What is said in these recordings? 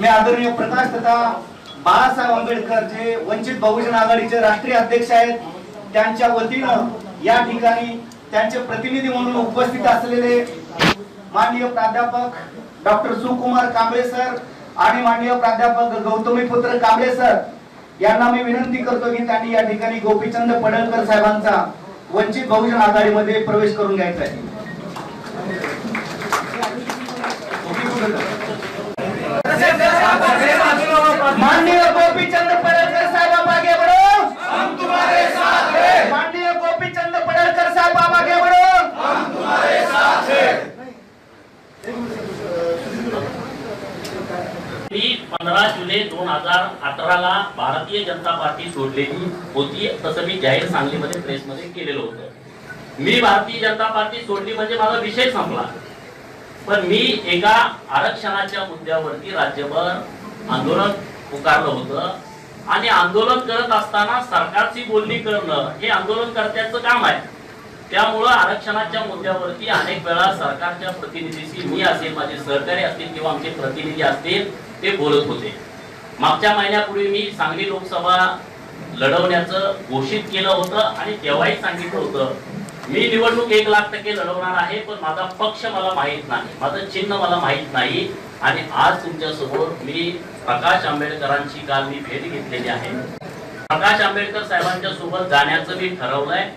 मी आदरणीय प्रकाश तथा बाळासाहेब आंबेडकर जे वंचित बहुजन आघाडीचे राष्ट्रीय अध्यक्ष आहेत. त्यांच्या वतीनं या ठिकाणी त्यांचे प्रतिनिधी म्हणून उपस्थित असलेले माननीय प्राध्यापक डॉक्टर सुकुमार कांबळे सर आणि माननीय प्राध्यापक गौतमी पुत्र कांबळे सर यांना मी विनंती करतो की त्यांनी या ठिकाणी गोपीचंद पडळकर साहेबांचा वंचित बहुजन आघाडीमध्ये प्रवेश करून घ्यायचा आहे. माननीय गोपीचंद पडळकर साहेब मागे आगे हम तुम्हारे साथ हैं माननीय गोपीचंद पडळकर साहेब आप आगे बढ़ो मी पंधरा जुलै दोन हजार अठराला भारतीय जनता पार्टी सोडलेली होती तसं मी जाहीर सांगलीमध्ये प्रेसमध्ये केलेलं होतं. मी भारतीय जनता पार्टी सोडली म्हणजे माझा विषय संपला. पण मी एका आरक्षणाच्या मुद्द्यावरती राज्यभर आंदोलन पुकारलं होतं. आणि आंदोलन करत असताना सरकारची बोलणी करणं हे आंदोलनकर्त्याचं काम आहे. त्यामुळं आरक्षणाच्या मुद्द्यावरती अनेक वेळा सरकारच्या प्रतिनिधीशी मी असेल माझे सहकारी असतील किंवा आमचे प्रतिनिधी असतील ते बोलत होते. मागच्या महिन्यापूर्वी मी सांगली लोकसभा लढवण्याचं घोषित केलं होतं आणि तेव्हाही सांगितलं होतं मी निवडणूक एक लाख टक्के लढवणार आहे पण माझा पक्ष मला माहीत नाही. माझं चिन्ह मला माहीत नाही. आणि आज तुमच्यासमोर मी प्रकाश आंबेडकरांची काल मी भेट घेतलेली आहे. प्रकाश आंबेडकर साहेबांच्या सोबत जाण्याचं मी ठरवलंय.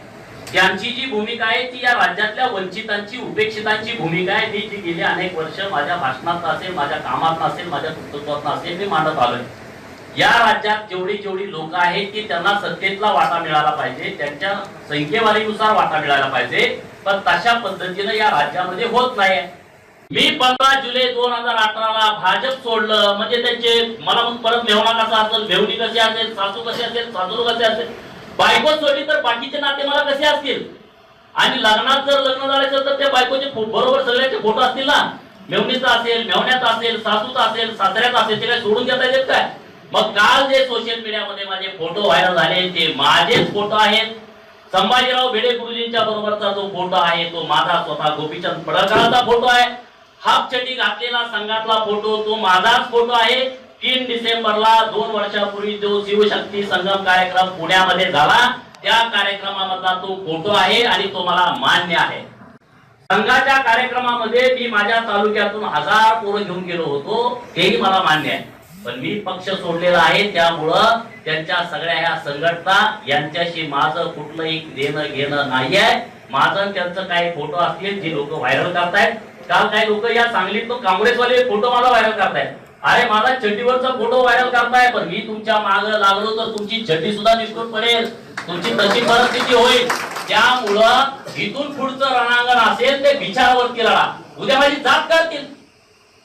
त्यांची जी भूमिका आहे ती या राज्यातल्या वंचितांची उपेक्षितांची भूमिका आहे. मी जी गेली अनेक वर्ष माझ्या भाषणात असेल माझ्या कामात असेल माझ्या कर्तृत्वात असेल मी मांडत आलोय. या राज्यात जेवढी जेवढी लोक आहेत की त्यांना सत्तेतला वाटा मिळाला पाहिजे त्यांच्या संख्येवारीनुसार वाटा मिळाला पाहिजे. पण तशा पद्धतीनं या राज्यामध्ये होत नाही. मी पंधरा जुलै दोन हजार अठराला भाजप सोडलं म्हणजे त्यांचे मला मग परत मेहणा कसा असेल मेवणी कशी असेल सासू कशी असेल सासू कसे असेल बायको सोडली तर बाकीचे नाते मला कसे असतील? आणि लग्नात जर लग्न झाल्याचं तर त्या बायकोचे बरोबर सगळ्याचे फोटो असतील ना? मेवणीचा असेल मेवण्याचा असेल सासूचा असेल सासऱ्याचा असेल ते काय सोडून घेता येत काय मग काल जे सोशल मीडियामध्ये माझे फोटो व्हायरल झाले ते माझेच फोटो आहेत. संभाजीराव भिडे गुरुजींच्या बरोबरचा जो फोटो आहे तो माझा स्वतः गोपीचंद पडळकरांचा फोटो आहे. हाफ चटी घातलेला संघातला फोटो तो माझाच फोटो आहे. तीन डिसेंबरला दोन वर्षापूर्वी जो शिवशक्ती संगम कार्यक्रम पुण्यामध्ये झाला त्या कार्यक्रमामधला तो फोटो आहे आणि तो मला मान्य आहे. संघाच्या कार्यक्रमामध्ये मी माझ्या तालुक्यातून हजार पोरं घेऊन गेलो होतो तेही मला मान्य आहे. पण मी पक्ष सोडलेला आहे त्यामुळं त्यांच्या सगळ्या ह्या संघटना यांच्याशी माझं कुठलंही देणं घेणं नाही आहे माझं त्यांचं काही फोटो असतील जे लोक व्हायरल करतायत. काल काही लोक या सांगलीत तो काँग्रेसवाले फोटो मला व्हायरल करतायत? अरे माझा चड्डीवरचा फोटो व्हायरल करताय पण मी तुमच्या माग लागलो तर तुमची छटी सुद्धा निष्ठून पडेल. तुमची तशी परिस्थिती होईल. त्यामुळं इथून पुढचं रणांगण असेल ते विचारावरती लढा. उद्या माझी जात करतील.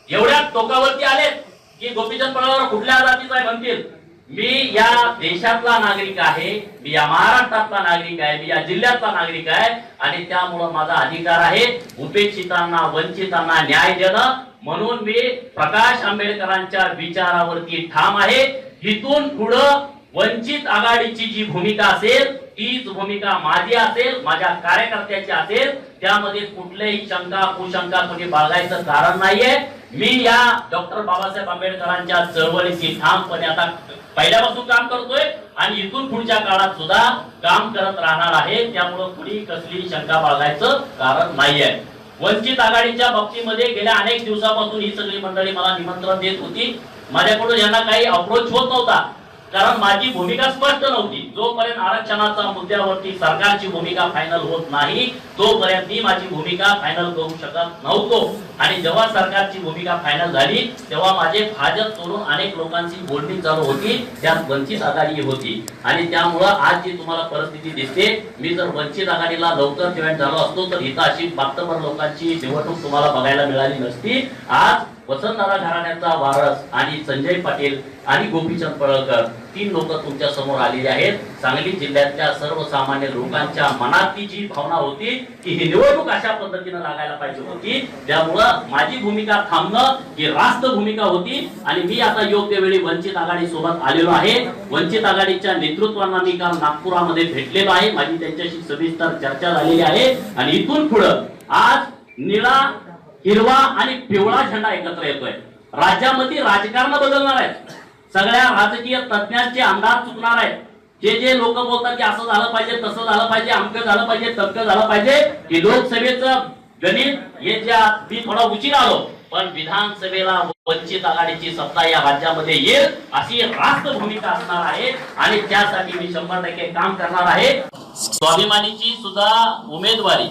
एवढ्या टोकावरती आलेत. की गोपीचंद पडळकर कुठल्या जातीचा आहे म्हणतील मी या देशातला नागरिक आहे मी या महाराष्ट्रातला नागरिक आहे मी या जिल्ह्यातला नागरिक आहे आणि त्यामुळं माझा अधिकार आहे उपेक्षितांना वंचितांना न्याय देणं. म्हणून मी प्रकाश आंबेडकरांच्या विचारावरती ठाम आहे. इथून पुढं वंचित आघाडीची जी भूमिका असेल तीच भूमिका माझी असेल माझ्या कार्यकर्त्याची असेल त्यामध्ये कुठल्याही शंका कुशंका कुणी बाळगायचं कारण नाहीये. मी या डॉक्टर बाबासाहेब आंबेडकरांच्या चळवळीची ठामपणे आता पहिल्यापासून काम करतोय आणि इथून पुढच्या काळात सुद्धा काम करत राहणार आहे. त्यामुळं कुणी कसली शंका बाळगायचं कारण नाहीये. वंचित आघाडीच्या बाबतीमध्ये गेल्या अनेक दिवसापासून ही सगळी मंडळी मला निमंत्रण देत होती. माझ्याकडून यांना काही अप्रोच होत नव्हता. कारण माझी भूमिका स्पष्ट नव्हती. जोपर्यंत आरक्षणाच्या मुद्द्यावरती सरकारची भूमिका फायनल होत नाही तोपर्यंत मी माझी भूमिका फायनल करू शकत नव्हतो. आणि जेव्हा सरकारची भूमिका फायनल झाली तेव्हा माझे भाजप सोडून अनेक लोकांची बोलणी चालू होती त्यात वंचित आघाडी होती. आणि त्यामुळं आज जी तुम्हाला परिस्थिती दिसते मी जर वंचित आघाडीला लवकर जॉईन झालो असतो तर इथं अशी मागतभर लोकांची निवडणूक तुम्हाला बघायला मिळाली नसती. आज वसंतदादा घराण्याचा वारस आणि संजय पाटील आणि गोपीचंद पडळकर तीन लोक तुमच्यासमोर आलेली आहेत. सांगली जिल्ह्यातल्या सर्वसामान्य लोकांच्या मनातली जी भावना होती की ही निवडणूक अशा पद्धतीनं लागायला पाहिजे होती. त्यामुळं माझी भूमिका थांबणं ही रास्त भूमिका होती आणि मी आता योग्य वेळी वंचित आघाडी सोबत आलेलो आहे. वंचित आघाडीच्या नेतृत्वांना मी काल नागपुरामध्ये भेटलेलो आहे. माझी त्यांच्याशी सविस्तर चर्चा झालेली आहे. आणि इथून पुढं आज निळा हिरवा आणि पिवळा झेंडा एकत्र येतोय. राज्यामध्ये राजकारण बदलणार आहेत. सगळ्या राजकीय तज्ञांचे अंदाज चुकणार आहेत. जे जे लोक बोलतात की असं झालं पाहिजे तसं झालं पाहिजे अमकं झालं पाहिजे तमकं झालं पाहिजे की लोकसभेचं गणित हे ज्या मी थोडा उशीर आलो पण विधानसभेला वंचित आघाडीची सत्ता या राज्यामध्ये येईल अशी रास्त भूमिका असणार आहे. आणि त्यासाठी मी शंभर टक्के काम करणार आहे. स्वाभिमानीची सुद्धा उमेदवारी.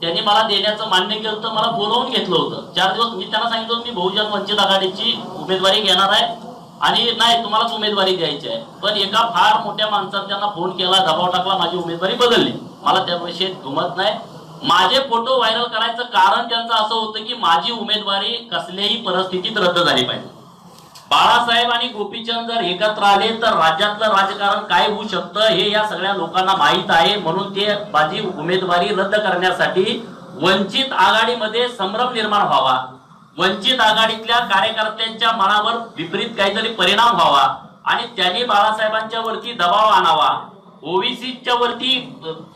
त्यांनी मला देण्याचं मान्य केलं तर मला बोलावून घेतलं होतं. चार दिवस मी त्यांना सांगितलं मी बहुजन वंचित आघाडीची उमेदवारी घेणार आहे आणि नाही तुम्हालाच उमेदवारी द्यायची आहे. पण एका फार मोठ्या माणसात त्यांना फोन केला दबाव टाकला माझी उमेदवारी बदलली. मला त्याविषयी घुमत नाही. माझे फोटो व्हायरल करायचं कारण त्यांचं असं होतं की माझी उमेदवारी कसल्याही परिस्थितीत रद्द झाली पाहिजे. बाळासाहेब आणि गोपीचंद जर एकत्र आले तर राज्यातलं राजकारण काय होऊ शकतं हे या सगळ्या लोकांना माहीत आहे. म्हणून ते माझी उमेदवारी रद्द करण्यासाठी वंचित आघाडीमध्ये संभ्रम निर्माण व्हावा. वंचित आघाडीतल्या कार्यकर्त्यांच्या मनावर विपरीत काहीतरी परिणाम व्हावा आणि त्यांनी बाळासाहेबांच्या वरती दबाव आणावा. ओबीसीच्या वरती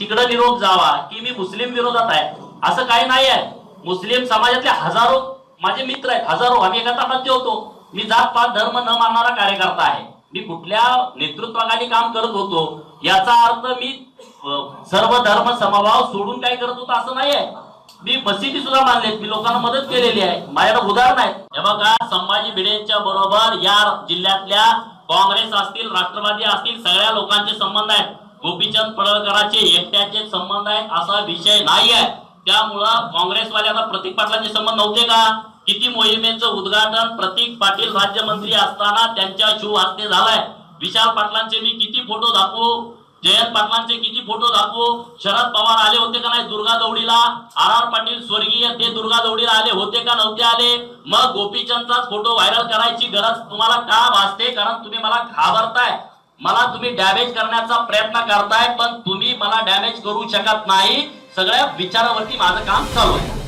तिकडं निरोप जावा की मी मुस्लिम विरोधात आहे. असं काही नाही आहे. मुस्लिम समाजातले हजारो माझे मित्र आहेत हजारो आम्ही एका ताटात जेवतो. मी जात पात धर्म न मानणारा कार्यकर्ता आहे. मी कुठल्या नेतृत्वाखाली काम करत होतो याचा अर्थ मी सर्व धर्म समभाव सोडून काय करत होतो असं नाही आहे मी मशिदी सुद्धा मानलेत मी लोकांना मदत केलेली आहे. माझ्याकडे उदाहरण आहे हे बघा संभाजी भिडेंच्या बरोबर या जिल्ह्यातल्या काँग्रेस असतील राष्ट्रवादी असतील सगळ्या लोकांचे संबंध आहेत. गोपीचंद पडळकरांचे एकट्याचे संबंध आहेत असा विषय नाही आहे त्यामुळं काँग्रेसवाल्यांना प्रतीक पाटलांचे संबंध नव्हते का? किती मोहिमेचं उद्घाटन प्रतीक पाटील राज्यमंत्री असताना त्यांच्या शिव हस्ते झालाय. विशाल पाटलांचे मी किती फोटो दाखवू? जयंत पाटलांचे किती फोटो दाखवू? शरद पवार आले होते का नाही दुर्गा दौडीला? आर आर पाटील स्वर्गीय ते दुर्गा दौडीला आले होते का नव्हते आले? मग गोपीचंदचाच फोटो व्हायरल करायची गरज तुम्हाला का भासते? कारण तुम्ही मला घाबरताय. मला तुम्ही डॅमेज करण्याचा प्रयत्न करताय पण तुम्ही मला डॅमेज करू शकत नाही. सगळ्या विचारावरती माझं काम चालू आहे.